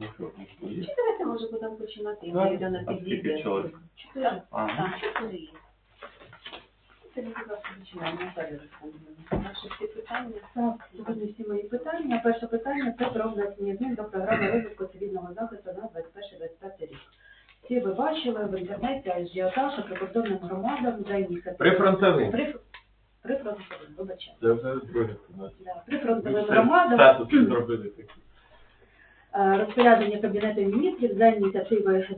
Ну що, ну, є. Давайте може будемо починати? Я йду на а скільки підійде. чоловік? Чотири. Ага. Так, чотири є. Це ми зараз починаємо, Наталія Олександрівна. Наші всі питання. Так, сьогодні всі мої питання. Перше питання це про внесення змін до програми розвитку цивільного захисту на 21-25 рік. Всі ви бачили в інтернеті ажіотаж прикордонним громадам за ініціативою. Прифронтовим. При, прифронтовим, вибачаю. Це вже друге. Да, прифронтовим громадам Статус зробили такий. Е, розпорядження Кабінету міністрів за ініціативи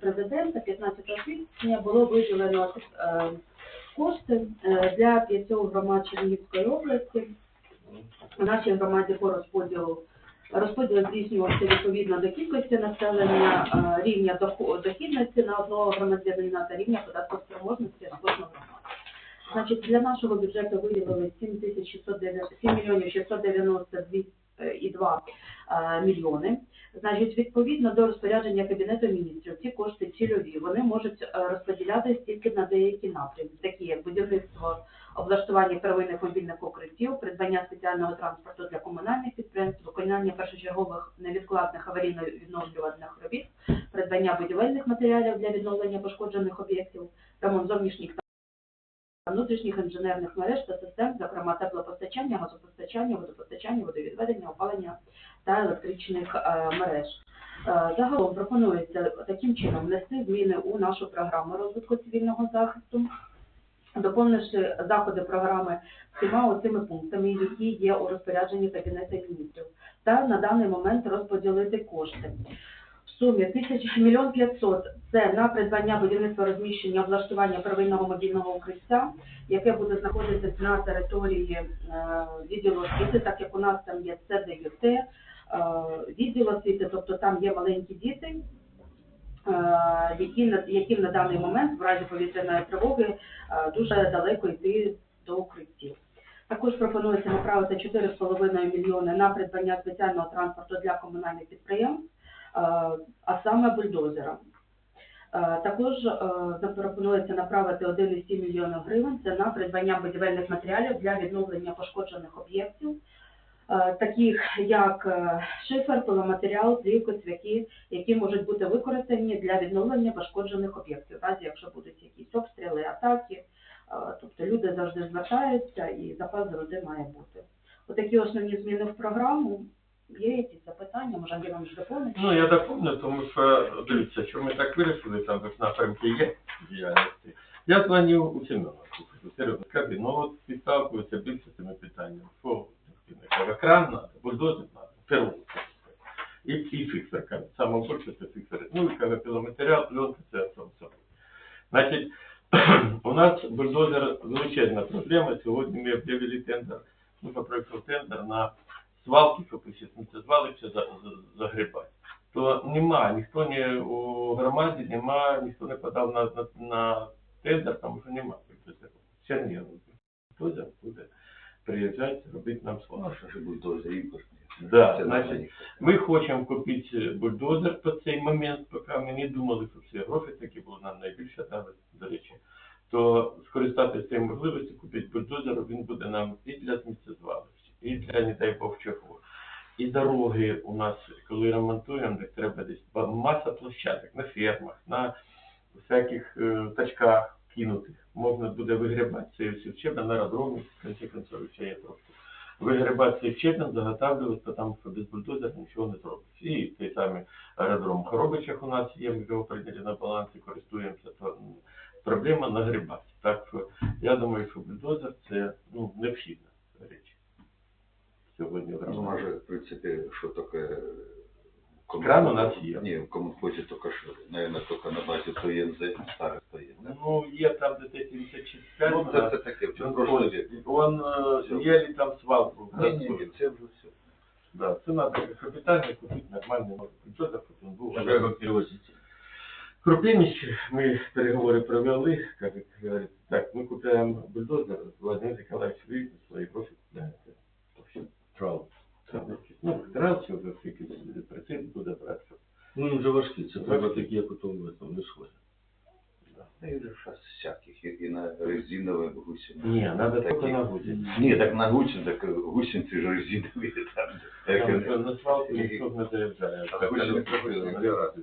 президента 15 квітня було виділено е, кошти е, для п'ятьох громад Чернігівської області. У нашій громаді по розподілу розподіл здійснювався відповідно до кількості населення, рівня дохідності на одного громадянина та рівня податкоспроможності на кожну громаду. Значить, для нашого бюджету виділили 7 мільйонів 692 2,2 е, мільйони. Значить, відповідно до розпорядження кабінету міністрів, ці кошти цільові вони можуть е, розподілятися тільки на деякі напрямки, такі як будівництво облаштування первинних мобільних укриттів, придбання спеціального транспорту для комунальних підприємств, виконання першочергових невідкладних аварійно-відновлювальних робіт, придбання будівельних матеріалів для відновлення пошкоджених об'єктів, ремонт зовнішніх внутрішніх інженерних мереж та систем, зокрема теплопостачання, газопостачання, водопостачання, водовідведення, опалення та електричних е, мереж. Е, Загалом пропонується таким чином внести зміни у нашу програму розвитку цивільного захисту, доповнивши заходи програми всіма оцими пунктами, які є у розпорядженні Кабінету міністрів, та на даний момент розподілити кошти. Сумі тисяч мільйон п'ятсот це на придбання будівництва розміщення облаштування первинного мобільного укриття, яке буде знаходитись на території е, відділу освіти, так як у нас там є ЦДЮТ, е, відділ освіти, тобто там є маленькі діти, е, які яким на даний момент в разі повітряної тривоги дуже далеко йти до укриттів. Також пропонується направити 4,5 мільйони на придбання спеціального транспорту для комунальних підприємств, а саме бульдозера. Е, Також е, запропонується направити 1,7 мільйона гривень це на придбання будівельних матеріалів для відновлення пошкоджених об'єктів, е, таких як е, шифер, пиломатеріал, плівки, цвяхи, які можуть бути використані для відновлення пошкоджених об'єктів, в разі якщо будуть якісь обстріли, атаки. Е, Тобто люди завжди звертаються і запас завжди має бути. Отакі основні зміни в програму. Є якісь запитання, може Андрій вам доповнити? Ну, я доповню, тому що, дивіться, що ми так вирішили, там як напрямки є діяльності. Я дзвонив у Семена, Серйозно, кажу, ну от підставкуються більше цими питаннями. Що, каже, кран надо, бульдозер надо, перу. І, і фіксер, каже, саме більше це фіксер. Ну, і каже, піломатеріал, пленка, це все. все. Значить, у нас бульдозер величезна проблема. Сьогодні ми об'явили тендер, ну, наприклад, тендер на свалки, щоб ви це звалися за, за, загрібати. То нема, ніхто не у громаді нема, ніхто не подав на, на, на тендер, тому що нема. Чернігів. Бульдозер буде приїжджати, робити нам ж бульдозер імпортний. Да, значить, ми хочемо купити бульдозер по цей момент, поки ми не думали, що всі гроші такі були нам найбільше дали, до речі. То скористатися цією можливістю, купити бульдозер, він буде нам і для сміттєзвалища, і для, не дай Бог, чого. І дороги у нас, коли ремонтуємо, так треба десь маса площадок на фермах, на всяких е, тачках кинутих. Можна буде вигрібати цей щебень на аеродромі, в кінці концов, ще є трошки вигрібати цей щебень, заготавлювати, тому що без бульдозера нічого не зробиш. І той самий аеродром в Хоробичах у нас є, ми його прийняли на балансі, користуємося, то проблема нагрібати. Так що я думаю, що бульдозер це ну, необхідна річ. Сьогодні в Ну, громаді. може, в принципі, що таке... кому- Кран у нас є. Ні, кому хоче, тільки що, наверное, тільки на базі ТОЄНЗ, старих ТОЄНЗ. Ну, є там де 76 Ну, це, це таке, в цьому прошлом віку. Он э, еле там свалку. Ні, ні, ні, це вже все. Да, це надо капітально купити нормальний може бюджет, щоб він був. Вже його перевозити. Крупинич, ми переговори провели, кажуть, говорить, так, ми купуємо бульдозер, Владимир Николаевич вийде, свої гроші купляє. Це. То все. Трал. Це, значить, Ну, трав, чи вже якийсь прицеп буде брати. щоб- Ну, він вже важкий, це треба такі, як у тому там не сходить. Ну, і вже зараз всяких, і, і на резинові гусені. Ні, надо Такі. тільки на гузі. Ні, так на гусін, так гусінці ж резинові там. Там що на свалку ніхто не заїжджає. А ви ще не купили, Так, дві рази.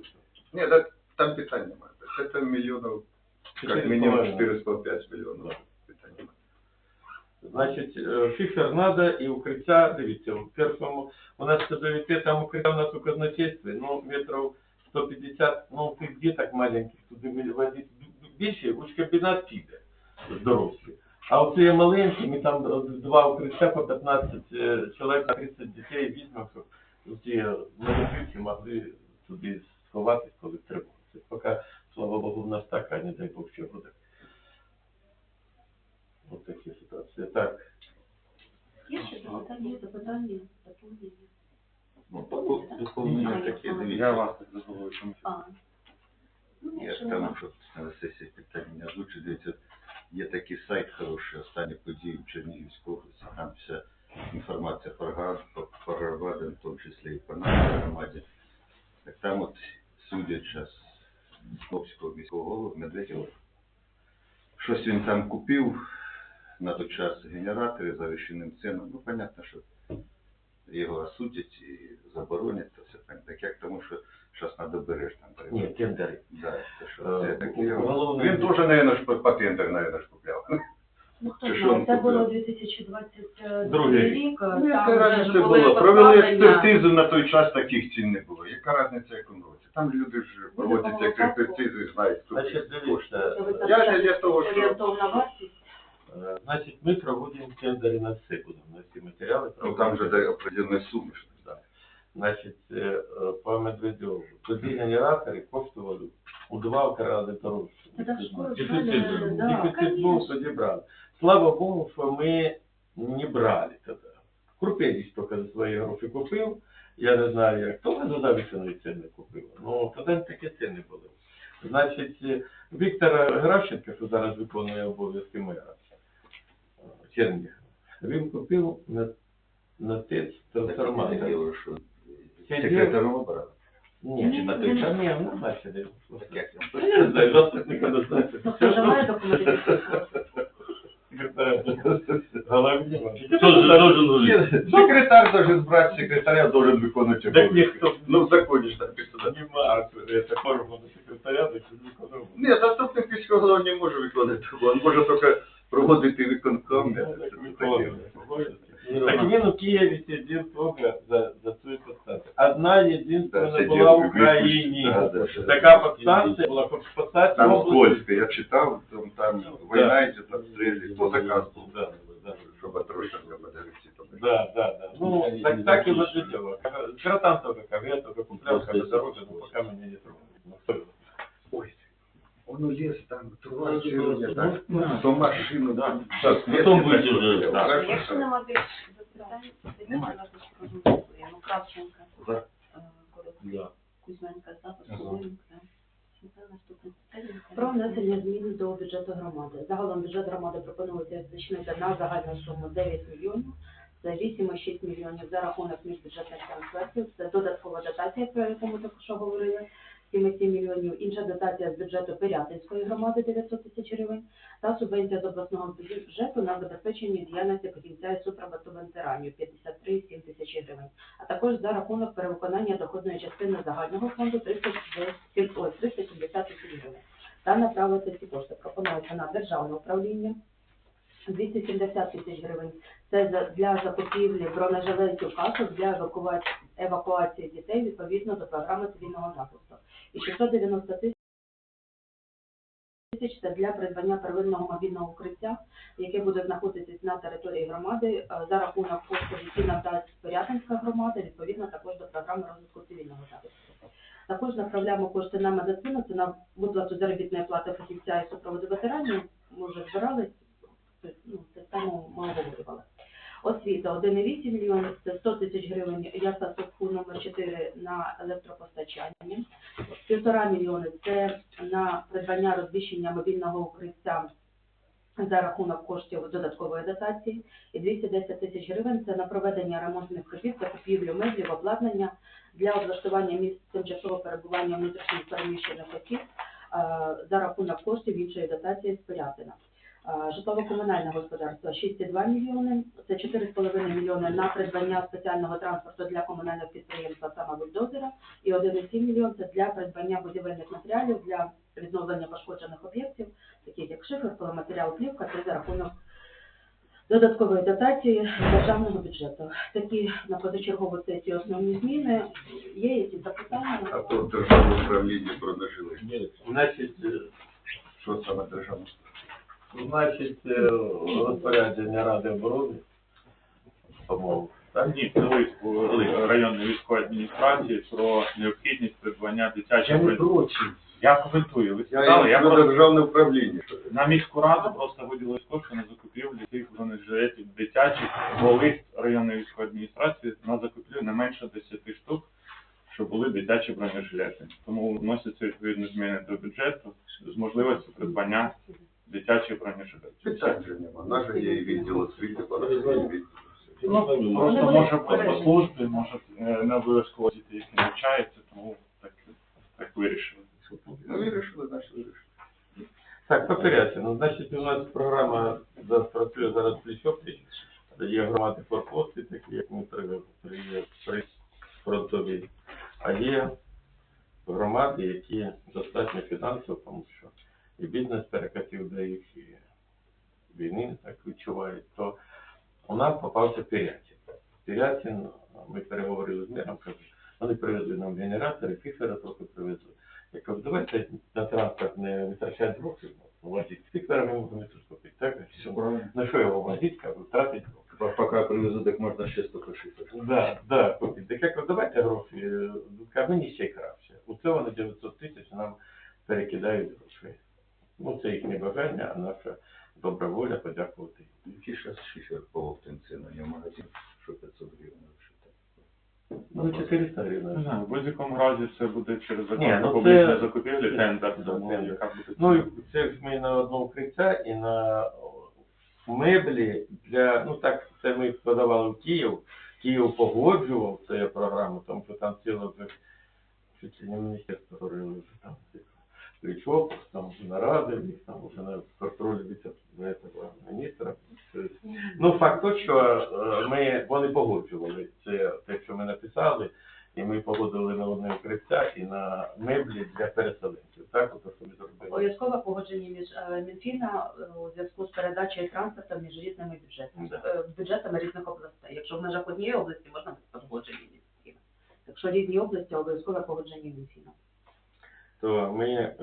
Ні, так там питань немає. Це мільйонів, як мінімум 405 мільйонів. Значить, е, шифер надо і укриття, дивіться, в першому, у нас СДВТ, там укриття у нас у казначействі, ну, метрів 150, ну, тих діток маленьких, туди водити більше, учкомбінат піде, здоровський. А оце маленькі, ми там два укриття по 15 е, чоловік, 30 дітей візьмемо, щоб ці малюки могли туди сховатись, коли треба. Поки, слава Богу, в нас так, а не дай Бог, що буде. Ось такі ситуації. Так. Є ще запитання, є запитання, доповнення? Ну, то доповнення таке, Я дивіться. вас А. Ну, Я якщо ж нема. там, щоб на сесії питання не озвучити, дивіться, є такий сайт хороший, останні події в Чернігівській області, там вся інформація про град, про, в тому числі і по нашій громаді. Так там от судячи з Московського міського голови Медведєва, щось він там купив на той час генератори за вищеним цінам. Ну, понятно, що його осудять і заборонять, то все так. Так як тому, що зараз треба береш там Ні, тендери. Да, це що, Е, це таке. Він теж, мабуть, по патентах, мабуть, ж купляв. Ну, хто Чи знає, він це було купив? 2022 Другий рік. Ну, яка вже ж були була? Провели експертизу, на той час таких цін не було. Яка різниця, як він робиться? Там люди ж проводять експертизу і знають, хто Значить, дивіться, Я зараз для того, що- орієнтовна вартість. Е, значить, ми проводимо тендери на все, будемо на всі матеріали. Ну там же де определенні суми. ж. Да. Значить, е, е, по Медведєву, тоді генератори коштували у два рази дорожче. Це так скоро Дефіцит був. да, Дефіцит був, конечно. тоді брали. Слава Богу, що ми не брали тоді. Крупеліч тільки за свої гроші купив. Я не знаю, як то за завищеної ціни купив. Ну, тоді такі ціни були. Значить, е, Віктор Гращенко, що зараз виконує обов'язки мера Чернігова, він купив на, на ТЕЦ трансформатор. Таке, що Це секретарем обрали. Ні, Чи на той час? Ні, вона бачила. Так як він? Ну, Я не знаю, заступника не знаю. Ну, хто має документи? Головне. Должен? Секретар должен брать секретаря, должен виконувати Так ніхто Ну, в законі ж написано. Нема, це форма секретаря, так що ніколи. Ні, заступник міського голови не може виконувати, він може тільки проводити виконком. Ну, так. Так він у Києві сидів тільки за, за цю підстанцію. Одна єдинственна була в Україні. Да, да, да. Така підстанція була, хоч спасати Там область. Скользко, я читав, там, там війна йде, там стріляють. Хто заказ був? Да, да. Щоб Трощенко подивитися. Да, да, да. Ну, так, так и вот это дело. Кротан только как я только куплял, когда дороже, но пока меня не трогали. Ну? Ой, он лес там, трава, Ну, червоня, так, ну, то машину, да. Сейчас, Потом выйдешь уже, да. Якщо нема більше запитань, тоді можна. Ну, Кравченка, За. Да. Кузьменка, наступне питання. Про внесення змін до бюджету громади. Загалом бюджет громади пропонується збільшити на загальну суму 9 мільйонів. Це 8,6 мільйонів за рахунок міжбюджетних трансфертів. Це додаткова дотація, про яку ми також говорили. 7,7 мільйонів. Інша дотація з бюджету Пирятинської громади 900 тисяч гривень та субвенція з обласного бюджету на забезпечення діяльності і супроводу ветеранів 53,7 тисячі гривень а також за рахунок перевиконання доходної частини загального фонду 370 ой, 370 тисяч гривень. Та направити ці кошти пропонується на державне управління 270 тисяч гривень. Це для закупівлі бронежилетів касок для евакуації, евакуації дітей відповідно до програми цивільного захисту. І 690 тисяч тисяч це для придбання первинного мобільного укриття, яке буде знаходитись на території громади е, за рахунок коштів, які надасть Порятинська громада, відповідно також до програми розвитку цивільного захисту. Також направляємо кошти на медицину, це на виплату заробітної плати фахівця і супроводу ветеранів. Ми вже збирались, ну, це тему ми обговорювали. Освіта 1,8 мільйонів, це 100 тисяч гривень яса садку номер 4 на електропостачання. Півтора мільйони це на придбання розміщення мобільного укриття за рахунок коштів додаткової дотації. І 210 тисяч гривень це на проведення ремонтних робіт, закупівлю меблів, обладнання для облаштування місць тимчасового перебування внутрішніх переміщених осіб е, за рахунок коштів іншої дотації з Пирятина. Е, Житлово-комунальне господарство 6,2 мільйони, це 4,5 мільйони на придбання спеціального транспорту для комунального підприємства саме бульдозера і 1,7 мільйон це для придбання будівельних матеріалів для відновлення пошкоджених об'єктів, таких як шифер, пиломатеріал, плівка, це за рахунок додаткової дотації державного бюджету. Такі на позачергову сесію основні зміни. Є якісь запитання? А то державне управління продовжили. Значить, е, Що саме державне? Значить, е, розпорядження Ради оборони, по-моєму, так? Ні, це лист був районної військової адміністрації про необхідність придбання дитячих проти. Я коментую, ви Я, сказали, я про просто державне управління. на міську раду просто виділили кошти на закупівлю цих бронежилетів дитячих, бо лист районної військової адміністрації на закупівлю не менше 10 штук, щоб були дитячі бронежилети. Тому вносяться відповідні зміни до бюджету з можливістю придбання дитячих бронежилетів. Питань же нема. Наш є і відділ освіти, відділ. Ну, просто може по службі, може е, не обов'язково діти, які навчаються, тому так, так вирішили. Ну, вирішили, наші вирішили. Так, по порядку. Ну, значить, у нас програма да, працює зараз пліч-опліч. Є громади форпости, такі як ми при, при, при фронтовій. А є громади, які достатньо фінансово, тому що і бізнес перекатив до їх, і війни так відчувають, то у нас попався Пірятін. Пірятін, ми переговорили з мером, кажуть, вони привезли нам генератори, фіфера трохи привезли. Я кажу, давайте на транспорт не витрачати гроші, возити. Фіфера ми можемо тут купити. Так, все. На що його возити, кажу, тратить гроші. Поки привезу, так можна ще стільки шифр. Да, да, купити. Так я кажу, давайте гроші, е, мені ще краще. У це вони 900 тисяч нам перекидають гроші. Ну, це їхнє бажання, а наша добра воля подякувати. їм. Який зараз шифер по оптинці на нього магазин, що 500 гривень вишити. Ну, 400 Не гривень. знаю, в будь-якому разі це буде через Ні, закон ну про це- публічні закупівлі, тендер, тому тендер. яка буде Ну, і це ж ми на одне укриття і на меблі для, ну так, це ми подавали в Київ. Київ погоджував цю програму, тому що там ціле вже чуть ли не міністерство говорили вже там цих плечок, там наради, в них там вже на контролі віце міністра. Ну, факт то, що е, ми, вони погоджували це, те, що ми написали, і ми погодили на одне укриття і на меблі для переселенців. Так, от що ми зробили. Обов'язкове погодження між е, Мінфіна е, у зв'язку з передачею транспорту між різними бюджетами, Да. бюджетами різних областей. Якщо в межах однієї області, можна без погодження Мінфіна. Якщо різні області, обов'язкове погодження Мінфіна. То ми е,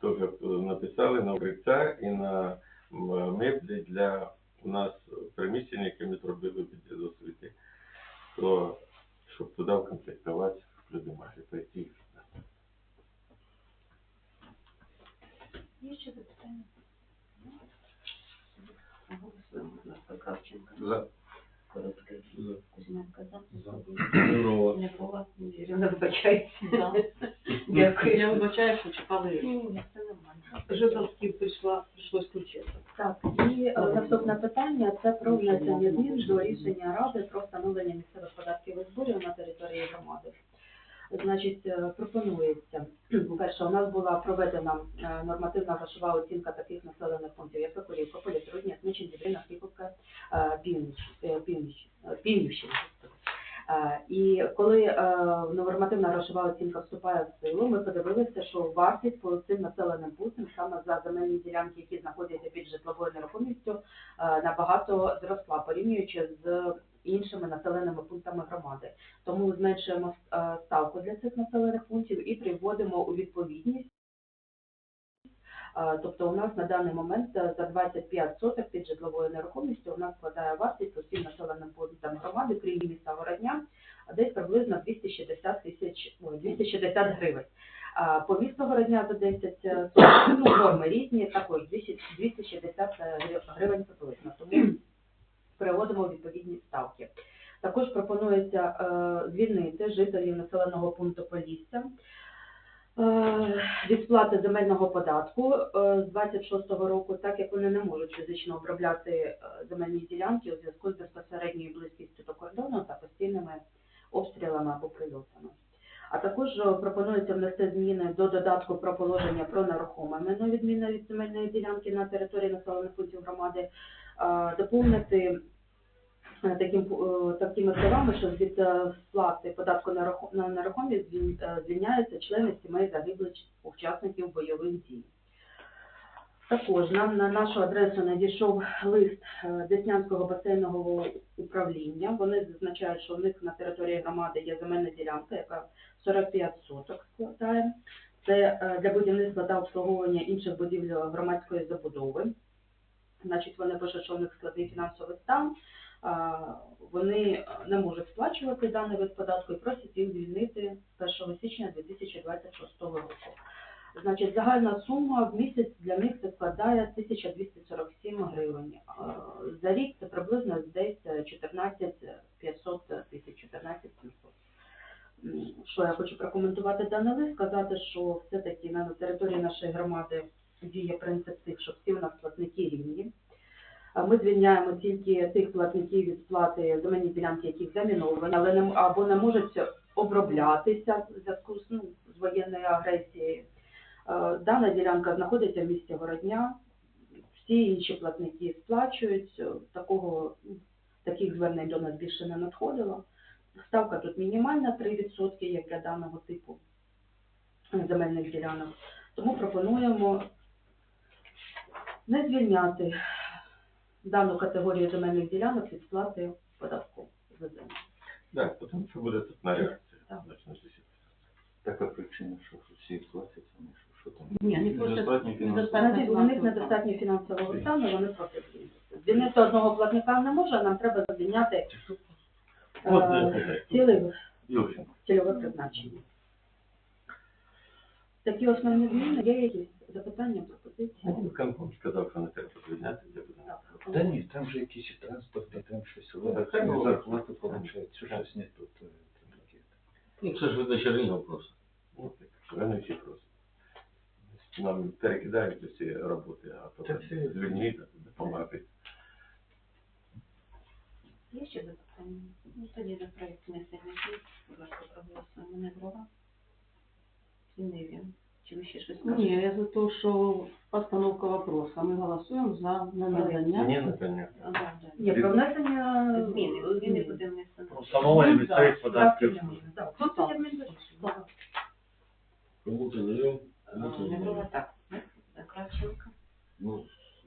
теж написали на укриття і на меблі для у нас приміщення, яке ми зробили відділі освіти, то щоб туди вкомплектувати люди могли прийти. Є ще запитання? Кравченко. За. Короткий. Кузьменко, за. Здорово. Микола, Вірина, вибачається. Дякую. Я вибачаю, що чекали. Ні, це нормально. Житомський прийшла, прийшлось включити. Так, і е, наступне питання це про внесення змін до рішення Ради про встановлення місцевих податків і зборів на території громади. Значить, е, пропонується, перше, у нас була проведена е, нормативна грошова оцінка таких населених пунктів, як Соколівка, Політрудня, Смічин, Дібрина, Скіповка, е, Е, І коли е, нормативна грошова оцінка вступає в силу, ми подивилися, що вартість по цим населеним пунктам саме за земельні ділянки, які знаходяться під житловою нерухомістю, е, набагато зросла, порівнюючи з іншими населеними пунктами громади. Тому зменшуємо е, ставку для цих населених пунктів і приводимо у відповідність. Е, Тобто у нас на даний момент е, за 25 соток під житловою нерухомістю у нас складає вартість по всім населеним пунктам громади, крім міста Городня, десь приблизно 260 тисяч, ой, 260 гривень. По місту Городня за 10 е, соток, ну, норми різні, також 260 гривень приблизно. Тому переводимо відповідні ставки. Також пропонується е, звільнити жителів населеного пункту Полісся е, від сплати земельного податку е, з 26-го року, так як вони не можуть фізично обробляти е, земельні ділянки у зв'язку з безпосередньою близькістю до кордону та постійними обстрілами або прильотами. А також е, пропонується внести зміни до додатку про положення про нерухоме майно відмінно від земельної ділянки на території населених пунктів громади, е, доповнити е, таким, е, такими словами, що від е, сплати податку на нерухомість е, звільняються члени сімей загиблих учасників бойових дій. Також нам на нашу адресу надійшов лист е, Деснянського басейнового управління. Вони зазначають, що у них на території громади є земельна ділянка, яка 45 соток складає. Це е, для будівництва та обслуговування інших будівель громадської забудови. Значить, вони пишуть, що у них складний фінансовий стан. Вони не можуть сплачувати даний вид податку і просять їх звільнити з 1 січня 2026 року. Значить, загальна сума в місяць для них це складає 1247 гривень. За рік це приблизно десь 14 500 тисяч, 14 700. Що я хочу прокоментувати даний лист, сказати, що все-таки на території нашої громади діє принцип тих, що всі у нас платники рівні. Ми звільняємо тільки тих платників від сплати земельні ділянки, які заміновані, але не або не можуть оброблятися в зв'язку з, ну, з воєнною агресією. Е, Дана ділянка знаходиться в місті Городня. Всі інші платники сплачують. Е, Такого ну, таких звернень до нас більше не надходило. Ставка тут мінімальна 3%, як для даного типу земельних ділянок. Тому пропонуємо не звільняти дану категорію земельних ділянок від сплати податку за землю. Так, тому що буде тут на. Так. Сесії. Така причина, що всі платять, вони що, що там. Ні, не просто Недостатньо фінансового. Значить, у них недостатньо фінансового стану, вони просять звільнити. Звільнити одного платника не може, нам треба звільняти От, е, Юрченко. цільове призначення. Такі основні зміни. Є якісь запитання, пропозиції? Ну, Виконком сказав, що не треба звільняти, де буде. Так, Та ні, там же якісь і транспорти, там щось, Так, так, ну, зарплату получають, що щось не тут. е, там таке. Ну, це ж видачерний вопрос. Ну, так, вони всі просять. Нам перекидають усі роботи, а Та потім це- звільнити, допомагати. Є ще запитання? Ну, тоді за проект внесення змін, будь ласка, проголосуємо. Не дрова? Чи не він? Чи ви ще щось Ні, скажете? я за те, що постановка вопроса. Ми голосуємо за ненадання. Ні, напевно. А, да, да. Ні, про внесення Зміни, зміни буде внесено. Про встановлення Ну, місцевих так, податків. Так, тут це адміністративно. Так. Кому то не йом, А, кому то Не не дрова йом. так. да? За Кравченка. Ну,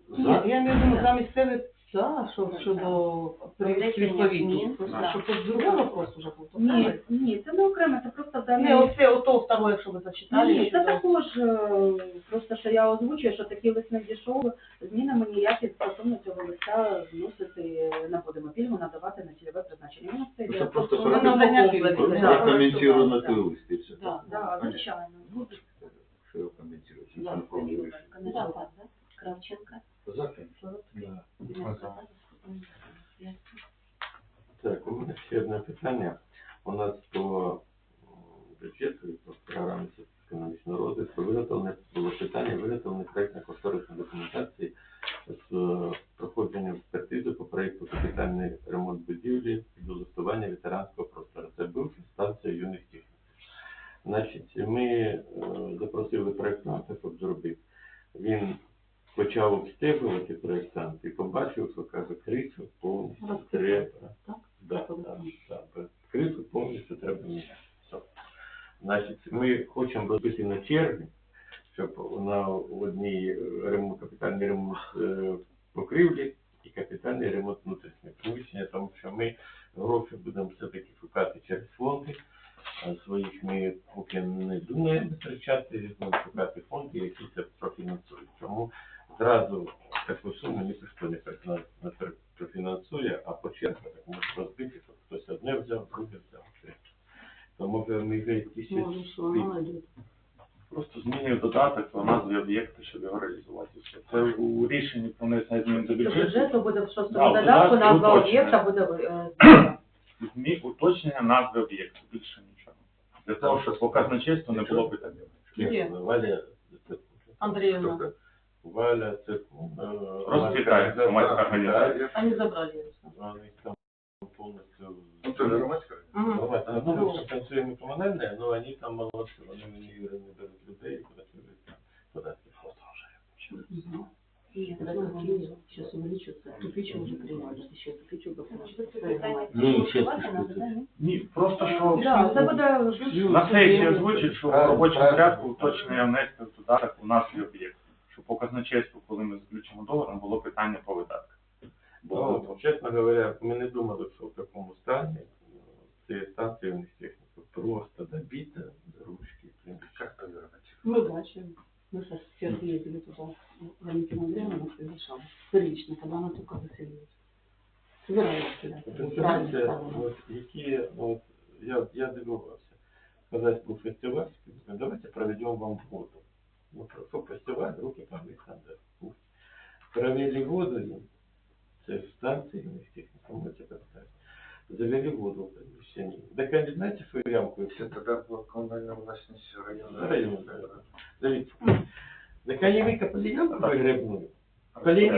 Ні, за. я маю на увазі за місцеві, да, що щодо при Внесення відповідні. Просто. Щоб тут другий вопрос уже був. Ні, ні, це не окремо, це просто Ні, оце ото второе, що ви зачитали. Ні, це щодо- також, е, просто що я озвучую, що такий лист надійшов, змінами ніяких стосовно цього листа вносити не будемо, надавати на цільове призначення. Ну, йде це просто просто надання Прокоментуй. пільги. Прокоментуй. Да, на той лист, і все. Да, да, звичайно. Що. Не дрова, да? За, конечно. Да. Не за. М, ясно. Так, у мене ще одне питання. У нас по бюджету і по програмі економічного розвитку виготовлене було питання виготовлення проєктно-кошторисної документації з е, проходженням експертизи по проєкту капітальний ремонт будівлі і долаштування ветеранського простору. Це був станція юних техніків. Значить, ми е, запросили проєктанта, щоб зробив. Він почав обстежувати проєктант і побачив, що каже, крису повністю треба. Да, да, да, без крису повністю треба міняти. Значить, ми хочемо робити на червні, щоб на одній ремонт, капітальний ремонт е, покрівлі і капітальний ремонт внутрішнього приміщення, тому що ми гроші будемо все-таки шукати через фонди. Своїх ми поки не думаємо витрачати, шукати фонди, які це профінансують. Тому зразу таку суму ніхто не профіна- не пер- профінансує, а по чергах так може розбити, щоб хтось одне взяв, друге взяв. якісь Може, що воно йде. Просто змінює додаток до назви об'єкту, щоб його реалізувати. Це у рішенні про внесення змін до бюджету. бюджету буде в шостому в додатку, додатку назва уточнення. об'єкта буде е. Змі... Уточнення назви об'єкту, більше нічого. Для того, щоб по казначейству не було питань. Є. Валя, це- Андріївна. Валя, це Розцвітає громадська організація. Они забрали ее. Вони там повністю Ну, це ж громадська організація. Мгм. Давайте, ну, мы компенсуем и коммунальные, но они там молодцы, они не не берут людей, куда податки Мгм. Ні, Когда какие сейчас увеличатся, тупичи уже принимали, еще тупичу питання Ну, голосувати чесно надо, сказати. да, ні? Ні, просто що Да, це буде на сесії озвучить, що в Правильно, робочому правильно. порядку уточнення внести в додаток у нас є об'єкт. Що по казначейству, коли ми заключимо договором, було питання по видатках. Бо Ну, честно говоря, мы не думали, что в таком стані цієї станції у них техніка просто добита до ручки. прям. Как повернуть? Мы бачим. Мы со сейчас ездили туда, Валентина Андреевна нас приглашала. Первично, когда она только заселилась. Собиралась сюда.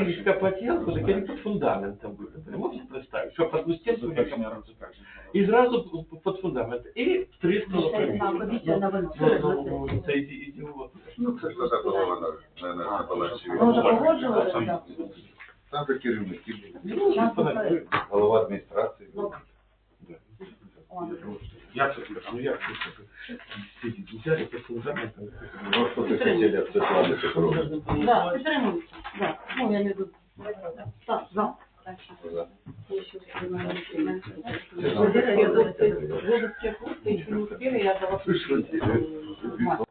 Поленились копать ямку, так они под фундаментом были. Вы можете представить, что под стенку выкопали? И сразу под фундамент. И треснуло Це помещение. комісія на винос. Ну, ну, ну, це іди- ідіот. Ну, це ж тоді було вона на, на, на балансі. Ми вже погоджували, так? Там же керівники були. Ну, Нам що попередили. Голова адміністрації. Ну, Да. О, Як це так? Ну як це? Сидіть, взяли просто фундаментом. Ну, що ти хотіли в Світлани Петровні? Да, підтримується. Да. Ну, я не тут. Так, за. Це я дала.